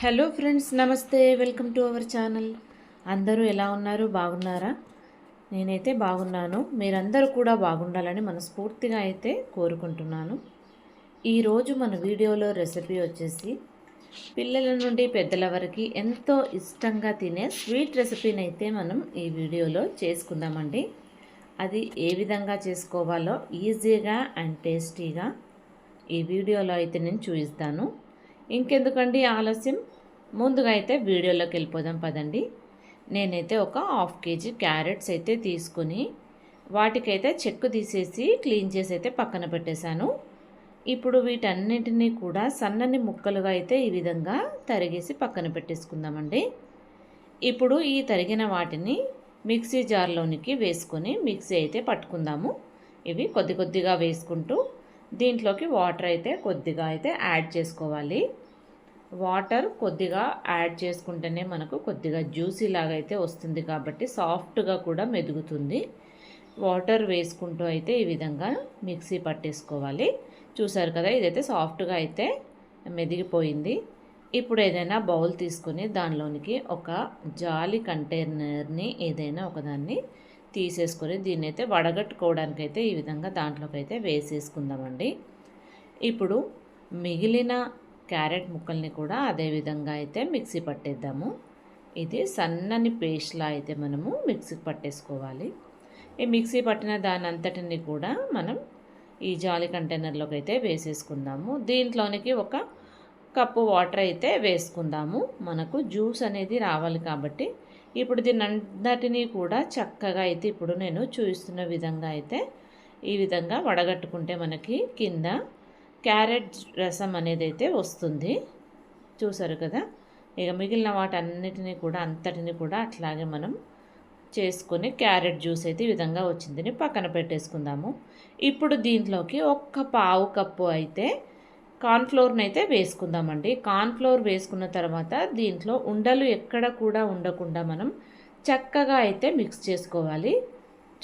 Hello friends నమస్తే. Welcome to our channel. అందరూ ఎలా ఉన్నారు? బాగున్నారా? నేనైతే బాగున్నాను. మీరందరూ కూడా బాగుండాలని మనస్ఫూర్తిగా అయితే కోరుకుంటున్నాను. ఈరోజు మన వీడియోలో రెసిపీ వచ్చేసి పిల్లల నుండి పెద్దల వరకు ఎంతో ఇష్టంగా తినే స్వీట్ రెసిపీని అయితే మనం ఈ వీడియోలో చేసుకుందామండి. అది ఏ విధంగా చేసుకోవాలో ఈజీగా అండ్ టేస్టీగా ఈ వీడియోలో అయితే నేను చూపిస్తాను. ఇంకెందుకండి ఆలస్యం? ముందుగా అయితే వీడియోలోకి వెళ్ళిపోదాం పదండి. నేనైతే ఒక హాఫ్ కేజీ క్యారెట్స్ అయితే తీసుకుని వాటికైతే చెక్కు తీసేసి క్లీన్ చేసి అయితే పక్కన పెట్టేశాను. ఇప్పుడు వీటన్నిటినీ కూడా సన్నని ముక్కలుగా అయితే ఈ విధంగా తరిగేసి పక్కన పెట్టేసుకుందామండి. ఇప్పుడు ఈ తరిగిన వాటిని మిక్సీ జార్లోనికి వేసుకొని మిక్సీ అయితే పట్టుకుందాము. ఇవి కొద్ది కొద్దిగా వేసుకుంటూ దీంట్లోకి వాటర్ అయితే కొద్దిగా అయితే యాడ్ చేసుకోవాలి. వాటర్ కొద్దిగా యాడ్ చేసుకుంటేనే మనకు కొద్దిగా జ్యూసీ లాగా అయితే వస్తుంది కాబట్టి సాఫ్ట్గా కూడా మెదుగుతుంది. వాటర్ వేసుకుంటూ అయితే ఈ విధంగా మిక్సీ పట్టేసుకోవాలి. చూసారు కదా ఇదైతే సాఫ్ట్గా అయితే మెదిగిపోయింది. ఇప్పుడు ఏదైనా బౌల్ తీసుకొని దానిలోనికి ఒక జాలి కంటైనర్ని ఏదైనా ఒకదాన్ని తీసేసుకొని దీన్ని అయితే వడగట్టుకోవడానికి అయితే ఈ విధంగా దాంట్లోకి అయితే వేసేసుకుందామండి. ఇప్పుడు మిగిలిన క్యారెట్ ముక్కల్ని కూడా అదే విధంగా అయితే మిక్సీ పట్టేద్దాము. ఇది సన్నని పేస్ట్లా అయితే మనము మిక్సీ పట్టేసుకోవాలి. ఈ మిక్సీ పట్టిన దాని అంతటిని కూడా మనం ఈ జాలి కంటైనర్లోకి అయితే వేసేసుకుందాము. దీంట్లోనికి ఒక కప్పు వాటర్ అయితే వేసుకుందాము. మనకు జ్యూస్ అనేది రావాలి కాబట్టి ఇప్పుడు దీని అంతటినీ కూడా చక్కగా అయితే ఇప్పుడు నేను చూపిస్తున్న విధంగా అయితే ఈ విధంగా వడగట్టుకుంటే మనకి కింద క్యారెట్ రసం అనేది అయితే వస్తుంది. చూసారు కదా? ఇక మిగిలిన వాటన్నిటినీ కూడా అంతటిని కూడా అట్లాగే మనం చేసుకొని క్యారెట్ జ్యూస్ అయితే ఈ విధంగా వచ్చిందని పక్కన పెట్టేసుకుందాము. ఇప్పుడు దీంట్లోకి ఒక్క పావు కప్పు అయితే కార్న్ఫ్లోర్ని అయితే వేసుకుందామండి. కార్న్ఫ్లోర్ వేసుకున్న తర్వాత దీంట్లో ఉండలు ఎక్కడ కూడా ఉండకుండా మనం చక్కగా అయితే మిక్స్ చేసుకోవాలి.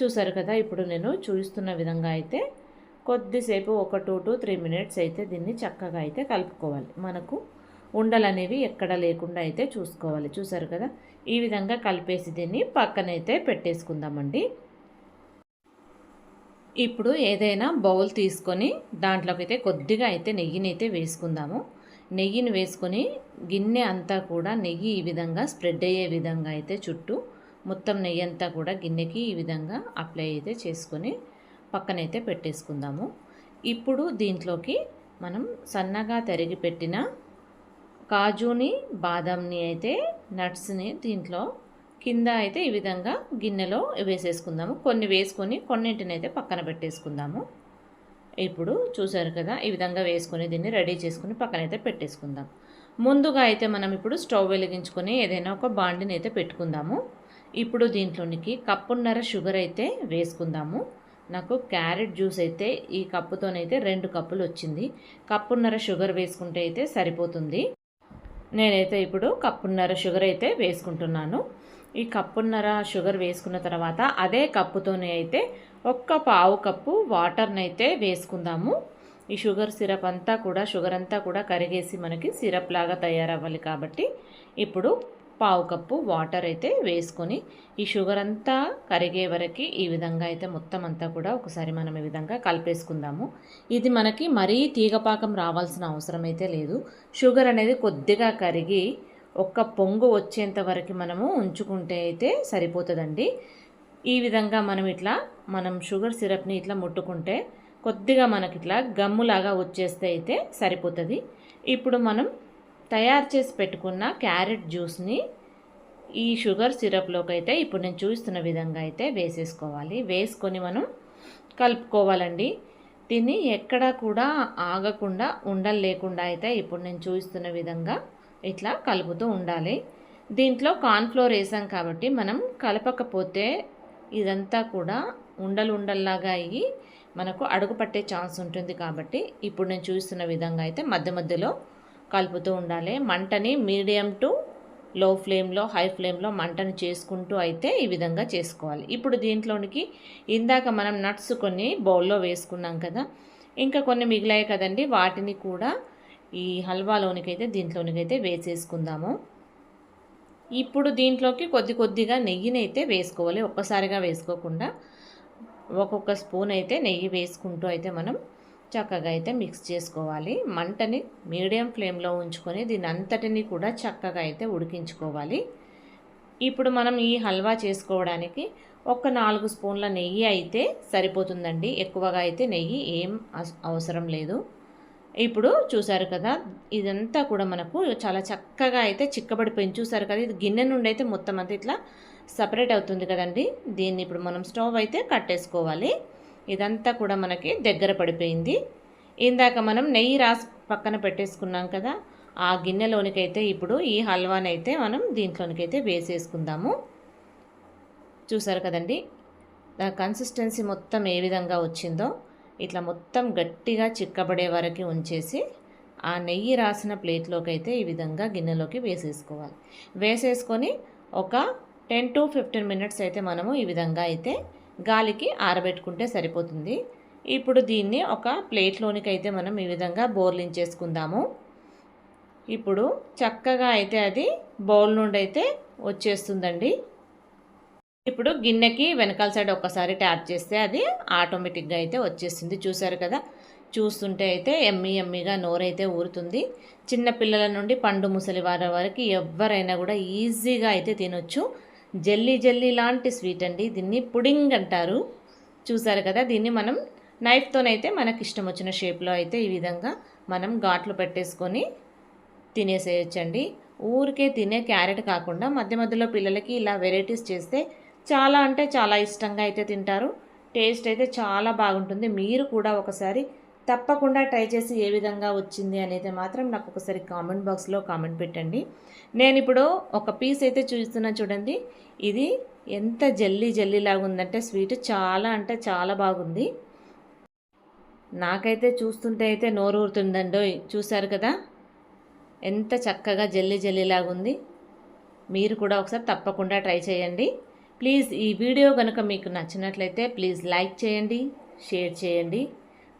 చూసారు కదా ఇప్పుడు నేను చూపిస్తున్న విధంగా అయితే కొద్దిసేపు ఒక టూ టు త్రీ మినిట్స్ అయితే దీన్ని చక్కగా అయితే కలుపుకోవాలి. మనకు ఉండలు అనేవి ఎక్కడ లేకుండా అయితే చూసుకోవాలి. చూసారు కదా ఈ విధంగా కలిపేసి దీన్ని పక్కనైతే పెట్టేసుకుందామండి. ఇప్పుడు ఏదైనా బౌల్ తీసుకొని దాంట్లోకి అయితే కొద్దిగా అయితే నెయ్యిని అయితే వేసుకుందాము. నెయ్యిని వేసుకొని గిన్నె అంతా కూడా నెయ్యి ఈ విధంగా స్ప్రెడ్ అయ్యే విధంగా అయితే చుట్టూ మొత్తం నెయ్యి అంతా కూడా గిన్నెకి ఈ విధంగా అప్లై అయితే చేసుకొని పక్కనైతే పెట్టేసుకుందాము. ఇప్పుడు దీంట్లోకి మనం సన్నగా తరిగి పెట్టిన కాజుని బాదంని అయితే నట్స్ని దీంట్లో కింద అయితే ఈ విధంగా గిన్నెలో వేసేసుకుందాము. కొన్ని వేసుకొని కొన్నింటిని అయితే పక్కన పెట్టేసుకుందాము. ఇప్పుడు చూసారు కదా ఈ విధంగా వేసుకొని దీన్ని రెడీ చేసుకుని పక్కనైతే పెట్టేసుకుందాం. ముందుగా అయితే మనం ఇప్పుడు స్టవ్ వెలిగించుకొని ఏదైనా ఒక బాండిని అయితే పెట్టుకుందాము. ఇప్పుడు దీంట్లోనికి కప్పున్నర షుగర్ అయితే వేసుకుందాము. నాకు క్యారెట్ జ్యూస్ అయితే ఈ కప్పుతోనైతే రెండు కప్పులు వచ్చింది. కప్పున్నర షుగర్ వేసుకుంటే అయితే సరిపోతుంది. నేనైతే ఇప్పుడు కప్పున్నర షుగర్ అయితే వేసుకుంటున్నాను. ఈ కప్పున్నర షుగర్ వేసుకున్న తర్వాత అదే కప్పుతోనే అయితే ఒక్క పావు కప్పు వాటర్ని అయితే వేసుకుందాము. ఈ షుగర్ సిరప్ అంతా కూడా షుగర్ అంతా కూడా కరిగేసి మనకి సిరప్ లాగా తయారవ్వాలి కాబట్టి ఇప్పుడు పావు కప్పు వాటర్ అయితే వేసుకొని ఈ షుగర్ అంతా కరిగే వరకు ఈ విధంగా అయితే మొత్తం అంతా కూడా ఒకసారి మనం ఈ విధంగా కలిపేసుకుందాము. ఇది మనకి మరీ తీగపాకం రావాల్సిన అవసరం అయితే లేదు. షుగర్ అనేది కొద్దిగా కరిగి ఒక్క పొంగు వచ్చేంత వరకు మనము ఉంచుకుంటే అయితే సరిపోతుందండి. ఈ విధంగా మనం ఇట్లా మనం షుగర్ సిరప్ని ఇట్లా ముట్టుకుంటే కొద్దిగా మనకి ఇట్లా గమ్ములాగా వచ్చేస్తే అయితే సరిపోతుంది. ఇప్పుడు మనం తయారు చేసి పెట్టుకున్న క్యారెట్ జ్యూస్ని ఈ షుగర్ సిరప్లోకి అయితే ఇప్పుడు నేను చూస్తున్న విధంగా అయితే వేసేసుకోవాలి. వేసుకొని మనం కలుపుకోవాలండి. దీన్ని ఎక్కడా కూడా ఆగకుండా ఉండలు లేకుండా అయితే ఇప్పుడు నేను చూస్తున్న విధంగా ఇట్లా కలుపుతూ ఉండాలి. దీంట్లో కార్న్ఫ్లోర్ వేసాం కాబట్టి మనం కలపకపోతే ఇదంతా కూడా ఉండలు ఉండల్లాగా అయ్యి మనకు అడుగు పట్టే ఛాన్స్ ఉంటుంది కాబట్టి ఇప్పుడు నేను చూస్తున్న విధంగా అయితే మధ్య మధ్యలో కలుపుతూ ఉండాలి. మంటని మీడియం టు లో ఫ్లేమ్లో హై ఫ్లేమ్లో మంటను చేసుకుంటూ అయితే ఈ విధంగా చేసుకోవాలి. ఇప్పుడు దీంట్లోనికి ఇందాక మనం నట్స్ కొన్ని బౌల్లో వేసుకున్నాం కదా ఇంకా కొన్ని మిగిలాయి కదండి. వాటిని కూడా ఈ హల్వాలోనికైతే దీంట్లోనికైతే వేసేసుకుందాము. ఇప్పుడు దీంట్లోకి కొద్ది కొద్దిగా నెయ్యిని అయితే వేసుకోవాలి. ఒక్కసారిగా వేసుకోకుండా ఒక్కొక్క స్పూన్ అయితే నెయ్యి వేసుకుంటూ అయితే మనం చక్కగా అయితే మిక్స్ చేసుకోవాలి. మంటని మీడియం ఫ్లేమ్లో ఉంచుకొని దీని అంతటిని కూడా చక్కగా అయితే ఉడికించుకోవాలి. ఇప్పుడు మనం ఈ హల్వా చేసుకోవడానికి ఒక నాలుగు స్పూన్ల నెయ్యి అయితే సరిపోతుందండి. ఎక్కువగా అయితే నెయ్యి ఏం అవసరం లేదు. ఇప్పుడు చూసారు కదా ఇదంతా కూడా మనకు చాలా చక్కగా అయితే చిక్కబడిపోయింది. చూసారు కదా ఇది గిన్నె నుండి అయితే మొత్తం అంతా ఇట్లా సపరేట్ అవుతుంది కదండి. దీన్ని ఇప్పుడు మనం స్టవ్ అయితే కట్టేసుకోవాలి. ఇదంతా కూడా మనకి దగ్గర పడిపోయింది. ఇందాక మనం నెయ్యి రాసి పక్కన పెట్టేసుకున్నాం కదా ఆ గిన్నెలోనికైతే ఇప్పుడు ఈ హల్వాని అయితే మనం దీంట్లోనికైతే వేసేసుకుందాము. చూసారు కదండి కన్సిస్టెన్సీ మొత్తం ఏ విధంగా వచ్చిందో ఇట్లా మొత్తం గట్టిగా చిక్కబడే వరకు ఉంచేసి ఆ నెయ్యి రాసిన ప్లేట్లోకి అయితే ఈ విధంగా గిన్నెలోకి వేసేసుకోవాలి. వేసేసుకొని ఒక టెన్ టు ఫిఫ్టీన్ మినిట్స్ అయితే మనము ఈ విధంగా అయితే గాలికి ఆరబెట్టుకుంటే సరిపోతుంది. ఇప్పుడు దీన్ని ఒక ప్లేట్లోనికి అయితే మనం ఈ విధంగా బోర్లించేసుకుందాము. ఇప్పుడు చక్కగా అయితే అది బౌల్ నుండి అయితే వచ్చేస్తుందండి. ఇప్పుడు గిన్నెకి వెనకాల సైడ్ ఒక్కసారి ట్యాప్ చేస్తే అది ఆటోమేటిక్గా అయితే వచ్చేస్తుంది. చూసారు కదా? చూస్తుంటే అయితే ఎమ్మి ఎమ్మిగా నోరైతే ఊరుతుంది. చిన్న పిల్లల నుండి పండు ముసలి వారి వరకు ఎవరైనా కూడా ఈజీగా అయితే తినొచ్చు. జల్లీ జల్లీ లాంటి స్వీట్ అండి. దీన్ని పుడింగ్ అంటారు. చూసారు కదా దీన్ని మనం నైఫ్తోనైతే మనకి ఇష్టం వచ్చిన షేప్లో అయితే ఈ విధంగా మనం ఘాట్లు పెట్టేసుకొని తినేసేయచ్చండి. ఊరికే తినే క్యారెట్ కాకుండా మధ్య మధ్యలో పిల్లలకి ఇలా వెరైటీస్ చేస్తే చాలా అంటే చాలా ఇష్టంగా అయితే తింటారు. టేస్ట్ అయితే చాలా బాగుంటుంది. మీరు కూడా ఒకసారి తప్పకుండా ట్రై చేసి ఏ విధంగా వచ్చింది అనేది మాత్రం నాకు ఒకసారి కామెంట్ బాక్స్లో కామెంట్ పెట్టండి. నేను ఇప్పుడు ఒక పీస్ అయితే చూస్తున్నా చూడండి. ఇది ఎంత జల్లీ జల్లీలాగా ఉందంటే స్వీట్ చాలా అంటే చాలా బాగుంది. నాకైతే చూస్తుంటే అయితే నోరు ఊరుతుందండో చూశారు కదా? ఎంత చక్కగా జల్లీ జల్లీలాగా ఉంది. మీరు కూడా ఒకసారి తప్పకుండా ట్రై చేయండి. ప్లీజ్ ఈ వీడియో కనుక మీకు నచ్చినట్లయితే ప్లీజ్ లైక్ చేయండి షేర్ చేయండి.